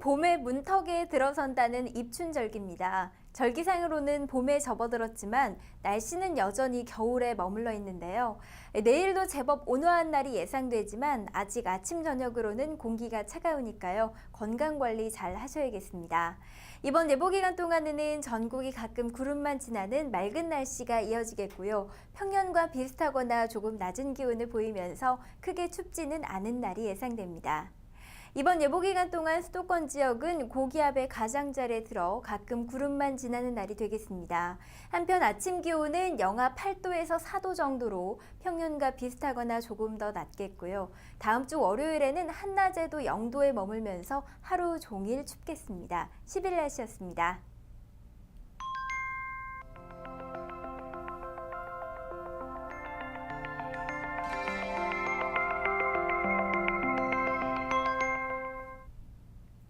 봄의 문턱에 들어선다는 입춘절기입니다. 절기상으로는 봄에 접어들었지만 날씨는 여전히 겨울에 머물러 있는데요. 내일도 제법 온화한 날이 예상되지만 아직 아침 저녁으로는 공기가 차가우니까요. 건강 관리 잘 하셔야겠습니다. 이번 예보 기간 동안에는 전국이 가끔 구름만 지나는 맑은 날씨가 이어지겠고요. 평년과 비슷하거나 조금 낮은 기온을 보이면서 크게 춥지는 않은 날이 예상됩니다. 이번 예보 기간 동안 수도권 지역은 고기압의 가장자리에 들어 가끔 구름만 지나는 날이 되겠습니다. 한편 아침 기온은 영하 8도에서 4도 정도로 평년과 비슷하거나 조금 더 낮겠고요. 다음 주 월요일에는 한낮에도 0도에 머물면서 하루 종일 춥겠습니다. 10일 날씨였습니다.